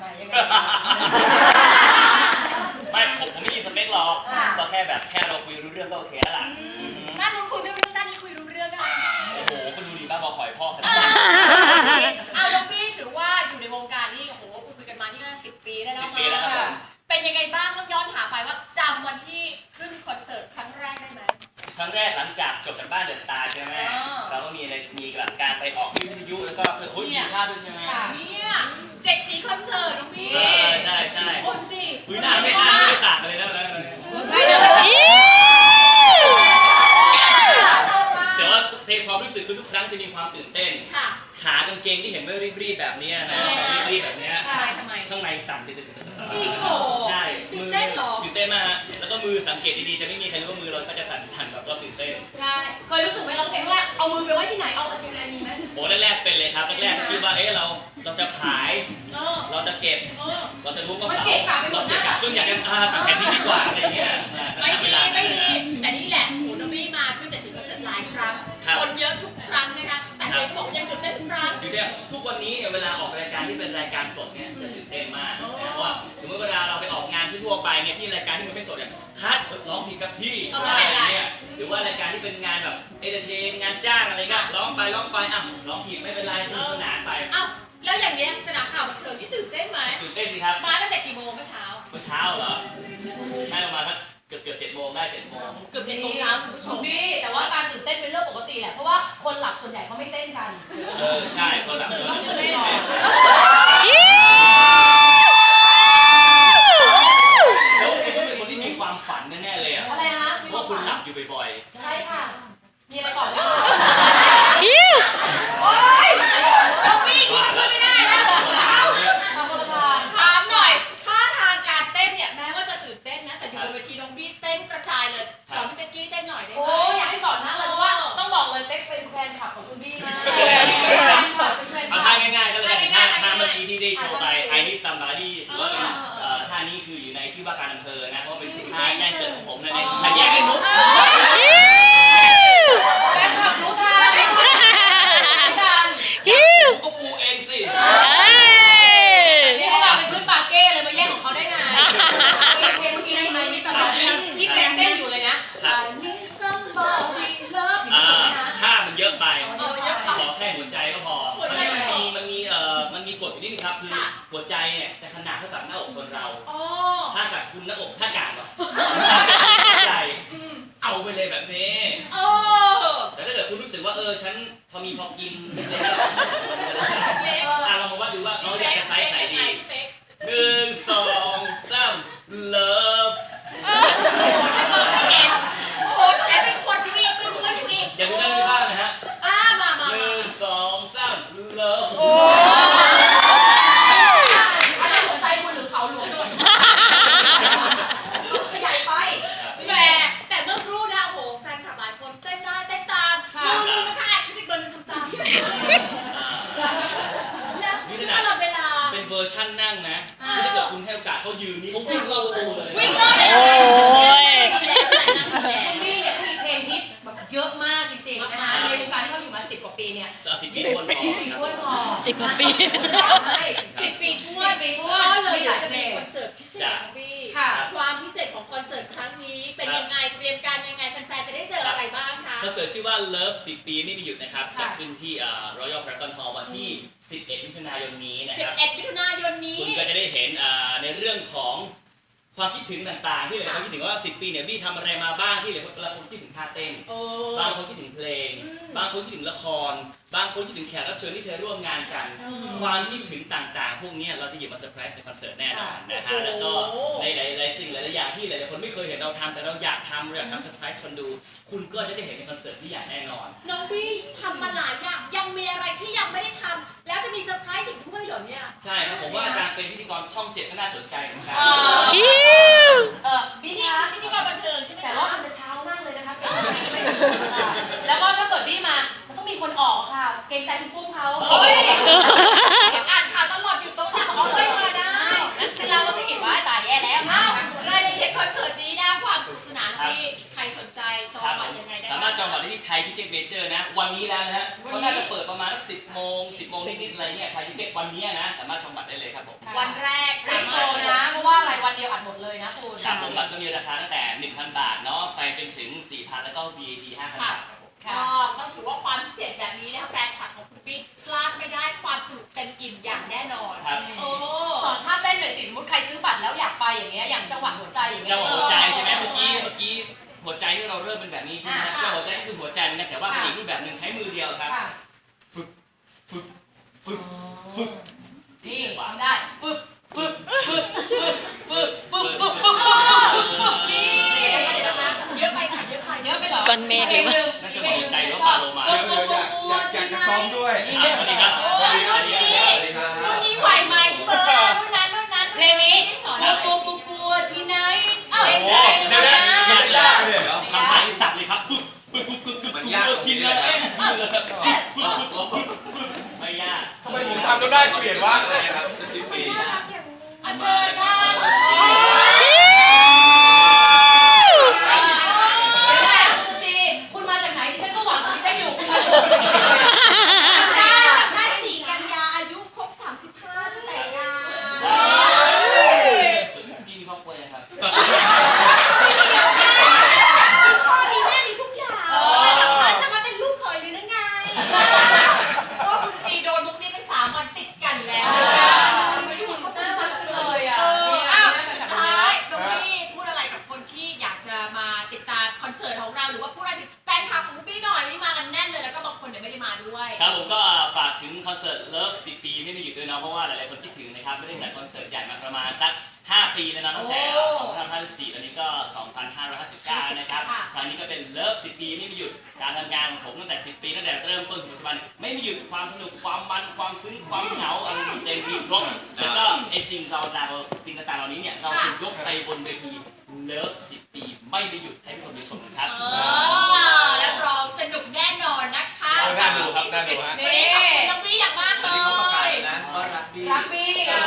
ไปยังไงไม่ผมผมไม่มีสเปคหรอกค่ะก็แค่แบบแค่เราคุยรู้เรื่องก็โอเคแล้วล่ะด้านนู้นคุยไม่รู้เรื่องด้านนี้คุยรู้เรื่องค่ะโอ้โหก็ดูดีบ้าบอคอยพ่อขนาดเอนี้อเอาน้องพี่ถือว่าอยู่ในวงการนี่โอ้โหคุยกันมานี่น่าสิบปีได้แล้สิวบปีแล้วครับผมเป็นยังไงบ้างต้องย้อนถามไปว่า อ้ยมีภาพด้วยใช่ไหมเนี่ยเจ็กสีคอนเสิร์ตน้องพี่เออใช่ใช่คนสิอุ้ยหน้าไม่หน้าไม่ได้ต่างกันเลยนะวันนั้นใช่เลยแต่ว่าในความรู้สึกคือทุกครั้งจะมีความตื่นเต้นค่ะขากางเกงที่เห็นว่ารีบๆแบบเนี้ยนะทำไมนะแบบรีบๆแบบเนี้ยทำไมทำไมข้างในสั่นตึ๊ดจริงเหรอใช่ตื่นเต้นเหรอตื่นเต้นมากฮะแล้วก็มือสังเกตดีๆ จะไม่มีใครรู้ว่ามือเราก็จะสั่นๆแบบเราตื่นเต้น ใช่ เคยรู้สึกไหมเราเพลงแรกเอามือไปไว้ที่ไหน เอาอันนี้อันนี้ไหม รับแรกๆคิดว่าเอ๊ะเราเราจะขาย เออเราจะเก็บ เออ เราจะรู้ว่ามันเราเกะกะไปหมดเรานะเกะกะจนอยากจะอ่าตัดแผ่นนี้ดีกว่าอะไรอย่างเงี้ยอ่าไม่ณเวดีลาไม่นั้นดีนะแต่นี่แหละโหน้องพี่มาขึ้นแต่สิบคอนเสิร์ตหลายครั้งครับคนเยอะทุกครั้งนะคะ แต่เห็นบอกยังตื่นเต้นทุกครั้ง อยู่เนี่ยทุกวันนี้เนี่ยเวลาออกรายการที่เป็นรายการสดเนี่ยจะตื่นเต้นมากนะเพราะว่าสมมติเวลาเราไปออกงานที่ทั่วไปเนี่ยที่รายการที่มันไม่สดเนี่ยคัดร้องผิดกับพี่เอาไม่อะไรเป็นไรเนี่ยหรือว่ารายการที่เป็นงานแบบเอเดเทนงานจ้างอะไรเงี้ย ร้องไปร้องไปอะร้องผิดไม่เป็นไรสนุกสนานไปเอ้าแล้วอย่างเนี้ยสนามข่าวบันเทิงที่ตื่นเต้นไหมตื่นเต้นสิครับมาตั้งแต่กี่โมงเมื่อเช้าเมื่อเช้าเหรอได้ประมาณสักเกือบเกือบเจ็ดโมงได้เจ็ดโมงเกือบเจ็ดโมงเช้าคุณผู้ชมพี่แต่ว่าการตื่นเต้นเป็นเรื่องปกติแหละเพราะว่าคนหลับส่วนใหญ่เขาไม่เต้นกันเออใช่คนหลังตื่นคต้องนตื่นเต้นก่อนแล้วคุณเป็นคนที่มีความฝันแน่ๆเลยอะอะไรนะเพราะว่าคุณหลับอยู่บ่อยใช่ค่ะมีอะไรก่อนไหม คะโอ๊ยน้องพี่นี่ก็ช่วยไม่ได้แล้วเอ้ามาคนละทางถามหน่อยท่าทางการเต้นเนี่ยแม้ว่าจะตื่นเต้นนะ แต่อยู่บนเวทีน้องบี้เต้นกระจายเลยสอนพี่เป๊กกี้เต้นหน่อยได้ไหมโอ้อยากให้สอนมากเลยเพราะว่าต้องบอกเลยเป๊กเป็นแฟนคลับของคุณบี้มากเป็นแฟนๆคเอาลับท่าง่ายๆก็เลยกันท่าท่าเมื่อกี้ที่ได้โชว์ไป I need somebody หรือว่าเป็นเอ่อท่านี้คืออยู่ในที่ว่าการอำเภอนะ เพราะว่าเป็นท่าแจ้งเกิดของผมนั่นเองใครแยกให้มุก แฟนคลับรู้ทางไม่ทัน ผมก็ปูเองสิ นี่เขามาเป็นเพื่อนปาเก้เลยมาแย่งของเขาได้ไงเพลงเมื่อกี้นี่ไอ้นี่สมัยที่เป๊กเต้นอยู่เลยนะ I need somebody love อ่า you นะ ท่ามันเยอะไป เออเยอะไป ขอแค่หัวใจก็พอ หัวใจ มัน พอ มีมันมีเอ่อมันมีกฎอยู่นิดนึงครับคือ ค่ะ หัวใจเนี่ยจะขนาดเท่ากับหน้าอกคนเรา อ๋อถ้ากับคุณหน้าอกถ้ากาดเหรอหัวใจอืมเอาไปเลยแบบนี้ เออแต่ถ้าเกิดคุณรู้สึกว่าเออฉันพอมีพอกินเล็กๆก็เล็กอะลองมาว่าดูว่าเขาอยากจะไซส์ไหนดีเป๊กหนึ่งสองสาม love ไม่เห็นโอ้โหแต่เป็นคนอยู่อีกเป็นเพื่อนอยู่อีก อย่าดูด้านนี้บ้างนะฮะ อ่ามามา ห มา นึ่งสองสาม love อันนั้นหัวใจคุณหรือเขาหลวงจังหวัดสุพรรณใหญ่ไป แหมแต่เมื่อครู่นะโอ้โหแฟนคลับหลายคนเต้นได้เต้นตาม ค่ะ มือนึงนะคะอัดคลิปอีกเบอร์นึงทำตามแล้วตลอดเวลา เป็นเวอร์ชั่ นนั่งนะอ่าคือถ้าเกิดคุณให้โอกาสเขายืนนี่เขาวิ่งรอบประตูเลยวิ่งเลยโอ้ย คุณบี้เนี่ยมีเพลงฮิตแบบเยอะมากจริงๆนะคะในวงการที่เขาอยู่มา10กว่าปีเนี่ยจะเอาสิบปีทวนพอสิบปีครับท้วนพอสิบกว่าปีให้สิบปีทั่วสิบปีทั่วก็เลยมีอหยาลากยจะเพลมีง คอนเสิร์ตพิเศษของพี่ค่ะ ความพิเศษของคอนเสิร์ตครั้งนี้เป็นยังไงเตรียมการยังไงแฟนๆจะได้เจออะไรบ้างคะ คอนเสิร์ตชื่อว่า Love 10 ปีไม่มีหยุดนะครับ ค่ะจัดขึ้นที่เอ่อ Royal Paragon Hall วันที่11มิถุ นายนนี้นะครับ 11มิถุนายนนี้ คุณก็จะได้เห็นอ่าในเรื่องของความคิดถึงต่างๆ ที่หลายคนคิดถึงว่า 10 ปีเนี่ยบี้ทำอะไรมาบ้างที่หลายคนหลายคนคิดถึงท่าเต้น โอ้ บางคนคิดถึงเพลง อืม บางคนคิดถึงละคร บางคนคิดถึงแขกรับเชิญที่เคยร่วมงานกัน อืม ความคิดถึงต่างๆ พวกเนี้ยเราจะหยิบมาเซอร์ไพรส์ในคอนเสิร์ตแน่นอนนะฮะโอ้โหแล้วก็ในหลายๆสิ่งหลายๆอย่างที่หลายๆคนไม่เคยเห็นเราทำแต่เราอยากทำเราอยากทำเซอร์ไพรส์คนดู คุณก็จะได้เห็นในคอนเสิร์ตที่อย่างแน่นอน น้องบี้ทำมาหลายอย่างยังมีอะไรที่ยังไม่ได้ทำแล้ว จะมีเซอร์ไพรส์อีกด้วยเหรอเนี่ยใช่ครับผมว่าการเป็นพิธีกรช่องเจ็ดก็น่าสนใจเหมือนกันเอออิ๊วเออพิบี้ธีคะพิธีกรบันเทิงใช่ไหมแต่คะว่ามันจะเช้ามากเลยนะคะเกิดไม่ถึงค่ะแล้วก็ถ้าเกิดบี้มา มันต้องมีคนออกค่ะ เกรงใจคุณปุ้มเขา ยทิเก็ตเมเจอร์นะ วันนี้แล้วนะฮะเขาน่าจะเปิดประมาณสักสิบโมงสิบโมงนิดๆอะไรเนี่ยไทยทิเก็ตวันนี้นะ สามารถจองบัตรได้เลยครับผมค่ะวันแรกรีบโทรนะ เพราะว่าอะไรวันเดียวอัดหมดเลยนะคุณใช่ครับผมบัตรก็มีราคาตั้งแต่ 1,000 บาทเนาะไปจนถึง 4,000 แล้วก็ VAT 5,000 บาทครับผมก็ต้องถือว่าความพิเศษแบบนี้นะคะแฟนคลับของคุณปิ๊กพลาดไม่ได้ความสนุกเต็มอิ่มอย่างแน่นอน ครับ โอ้ สอนท่าเต้นหน่อยสิสมมติใครซื้อบัตรแล้วอยากไปอย่างเงี้ยอย่างจังหวะหัวใจอย่างเงี้ยเจ้าหัวใจใช่ไหม เหมือนกันแต่ว่าเป็นอีกรูปแบบหนึ่งใช้มือเดียวครับค่ะฝึกฝึกฝึกฝึกนี่ทำได้ฝึกฝึกฝึกฝึกฝึกฝึกฝึกฝึกฝึกฝึกฝึกนี่เดี๋ยวนะคะเดี๋ยวนะคะเยอะไปค่ะเยอะไปเยอะไปเหรอก้อนเมฆหรือเปล่าน่าจะบอกใจว่าปลาโลมาเดี๋ยวเดี๋ยวอยากอยากอยากจะซ้อมด้วยครับสวัสดีครับโอ้ยรุ่นนี้สวัสดีครับรุ่นนี้ไหวไหมเบอร์รุ่นนั้นรุ่นนั้นเพลงนี้ที่สอนกลัวกลัวกลัวกลัวที่ไหนโอ้เช็คโหใจเดี๋ยวนะนะมันจะยากเลยเหรอคำไทยสับเลยครับปึ๊บปึ๊บปึ๊บ ชินนี้เลเลยยครับปึ๊บปึ๊บปึ๊บปึ๊บปึ๊บไม่ยากทำไมผมทำจนได้เกลียดวะอะไรครับสิบปีอะเชิญค่ะ เดี๋ยวนะคุณจีคุณมาจากไหนดิฉันก็หวังดิฉันอยู่คุณมาจากไหน ได้ได้สี่กันยาอายุครบ35จะแต่งงาน พี่มีครอบครัวยังครับ พ่อมีแม่มีทุกอย่างแต่หลังมาจะมาเป็นลูกเขยหรือนั่นไงเพราะว่าคุณจีโดนมุกนี้ไปสามวันติดกันแล้วมาอยู่กับ น่า เขา รักจังเลยอะ เออ นี่ อ้าว นะ สุด แบบ ท้า นี้ ยน้องพี่พูดอะไรกับคนที่อยากจะมาติดตามคอนเสิร์ตของเราหรือว่าพูดอะไรถึงแฟนคลับของพี่หน่อยนี่มากันแน่นเลยแล้วก็บางคนเนี่ยไม่ได้มาด้วย ครับผมก็ฝากถึงคอนเสิร์ตเลิฟ10 ปีไม่ได้หยุดด้วยเนาะเพราะว่าหลายๆคนคิดถึงนะครับไม่ได้จัดคอนเสิร์ตใหญ่มาประมาณสัก 5 ปีแล้วนะตั้งแต่ โอ้2554 ตอนนี้ก็ 2559 นะครับค่ะ ครั้งนี้ก็เป็นเลิฟ 10 ปีไม่มีหยุดการทำงานของผมตั้งแต่ 10 ปีตั้งแต่เริ่มต้นถึงปัจจุบันเนี่ยไม่มีหยุดความสนุกความมันความซึ้งความเหงาอะไรเต็มที่ครบแล้วก็ไอสิ่งเราเราสิ่งต่างๆเหล่านี้เนี่ยเราถูกยกไปบนเวทีเลิฟ 10 ปีไม่ได้หยุดให้ทุกคนได้ชมกันครับ เออรับรองสนุกแน่นอนนะคะน่าดูครับน่าดูฮะ วันนี้ขอบคุณน้องพี่อย่างมากเลวั happy. Uh,